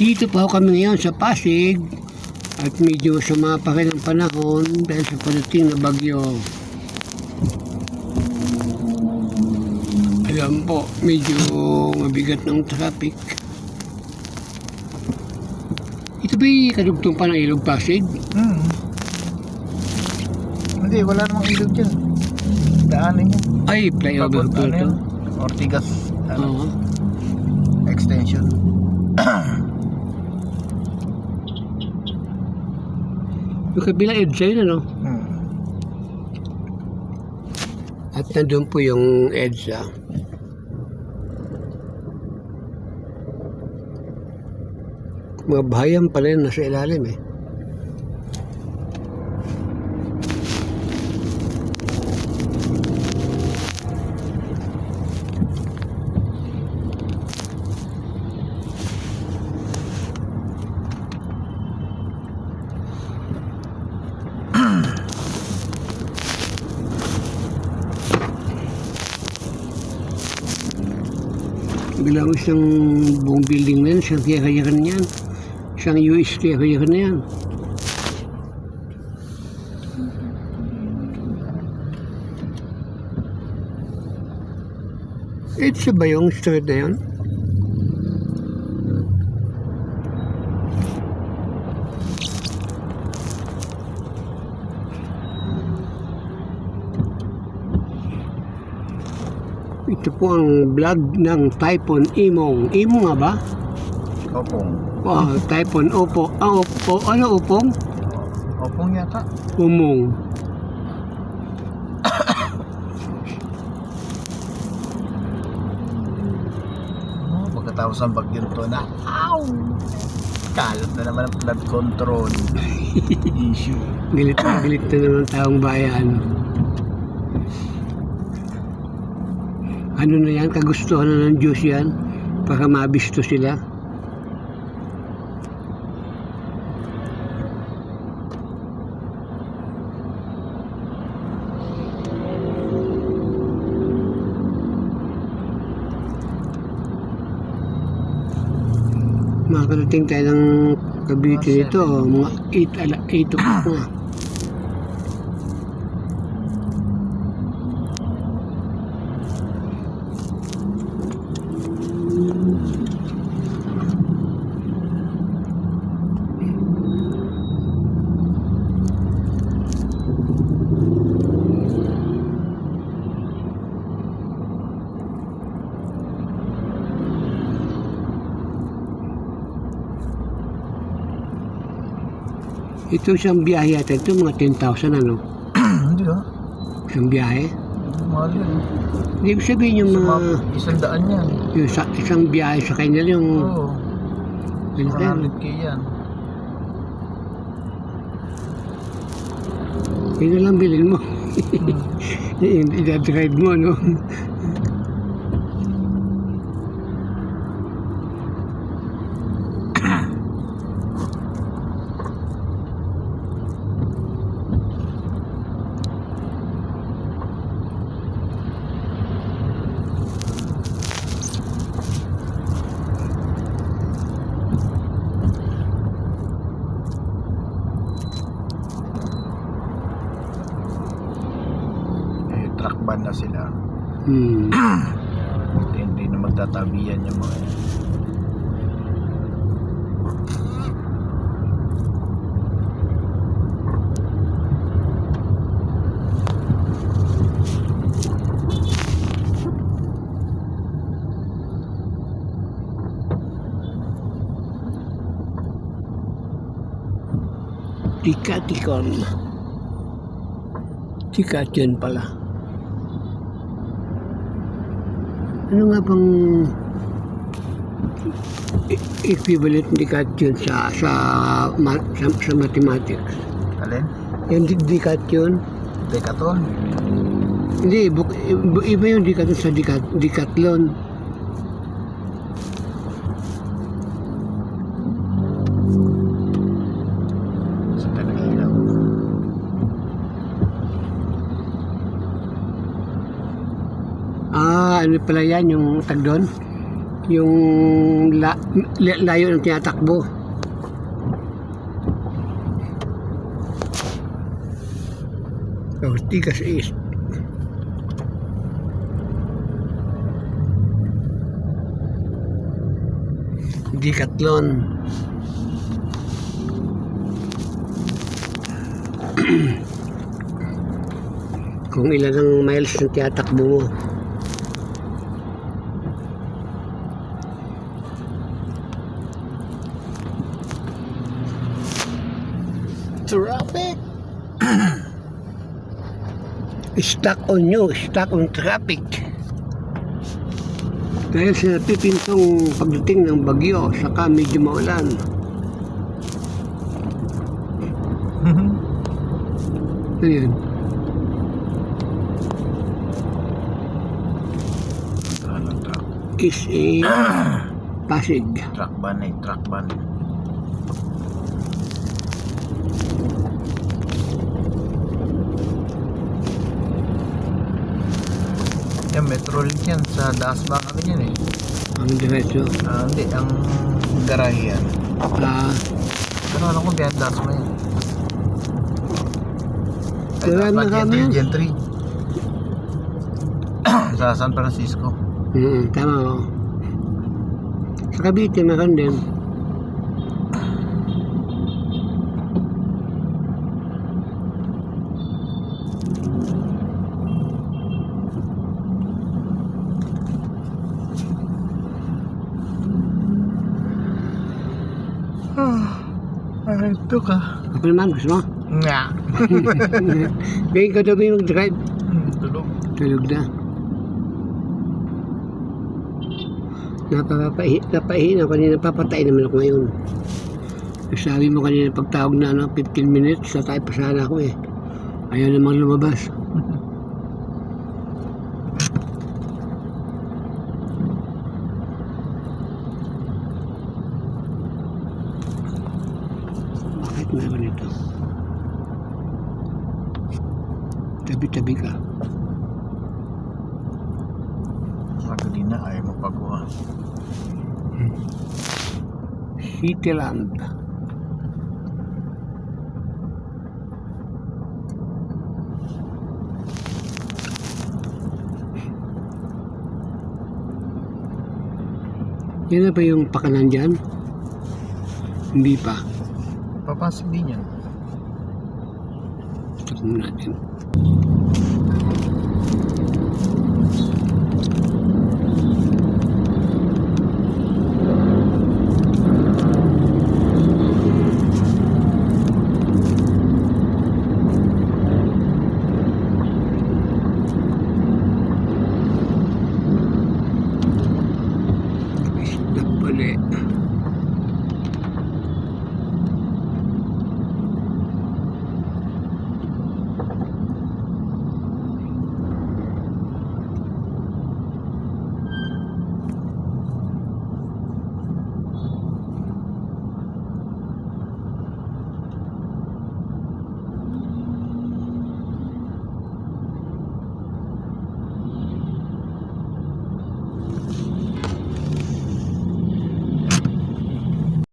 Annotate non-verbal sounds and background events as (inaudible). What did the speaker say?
Dito ako kami ngayon sa Pasig at medyo sumapakil ang panahon dahil sa padating na bagyo. Alam po, medyo mabigat ng traffic. Ito ba'y kadugtong pa ng ilog Pasig? Hmm. Hindi, wala namang ilog dyan. Daanan niya. Ay, flyover po ano ito. Ortigas ano, Oo. extension. (clears throat) (clears throat) Yung kabila EDSA yun ano? Hmm. At nandun po yung EDSA. Mga bahayan pala yun nasa ilalim eh. Bilang isang buong building na yan, isang kaya-kayakan yan. Isang US kaya-kayakan na yan. It's ba yung street na yan? Ito po ang vlog ng Typhoon Imong. Imong nga ba? Opong. Oh, Typhoon Opo. Ah, Opo. Ano Opong? Opong yata. Umong. Oh, pagkatapos ng bagyo to na, ow! Kalat na naman ang flood control (laughs) issue. Galit na galit na naman taong bayan. Ano na yan? Kagustuhan na ng Diyos yan? Para mabisto sila? Makakarating tayo ng Cavite nito, mga 8 ala 8 o'clock na. Ito isang biyahe yata. Ito mga 10,000 ano? (clears throat) Hindi ah. Isang biyahe. Mahal yun. Hindi ko sabihin yung mga... Isang daan yan. Yung sa, isang biyahe sa kanya yung... Oo. Yung, 100k yan. yun lang bilhin mo. (laughs) Yung Ida-drive mo, no? Eh, truck ban na sila. Hmm. (clears throat) Hindi, na magtatabihan yung mga yan. Tikatikon. Tikation pala. Ano nga bang e- equivalent ni Dication sa sa, ma- sa sa mathematics? Alin? Yung Dication? Decathlon? Hindi, bu- iba yung Dication sa Dicat Decathlon. Sa Tagalilaw. Ah, ano pala yan yung tag doon? yung la, la- layo ng tinatakbo. Ortigas East. Decathlon. (clears throat) Kung ilan ang miles na tiyatakbo mo. Traffic! (clears throat) Stuck on you, stuck on traffic. Dahil sa napipintong pagdating ng bagyo, saka medyo maulan. (laughs) Ayan. Is a (clears throat) Pasig. Truck ban eh, truck ban. Yan, Metrolink yan. Sa Dasma kami yan eh. Ang diretso. Ah, hindi, ang garahe yan. Ah, Pero alam ko biyan Dasma yan. Ay, Dasma na kami yan? Gen 3. (coughs) sa San Francisco. mm, tama ko. Sa Cavite, meron din. Ay, ito ka. Ako naman, gusto mo? Nga. (laughs) Ngayon ka yung mag-drive? Tulog. Tulog na. Napapahi, napahi na kanina, papatay naman ako ngayon. Sabi mo kanina pagtawag na ano, 15 minutes, sa tayo pa sana ako eh. Ayaw namang lumabas. Bakit meron ito? Tabi-tabi ka. Ako din na, ayaw mo pagkuha. Cityland. Yan na ba yung pakanan dyan? Hindi pa papasok din yan. Tignan natin. Isda pala eh.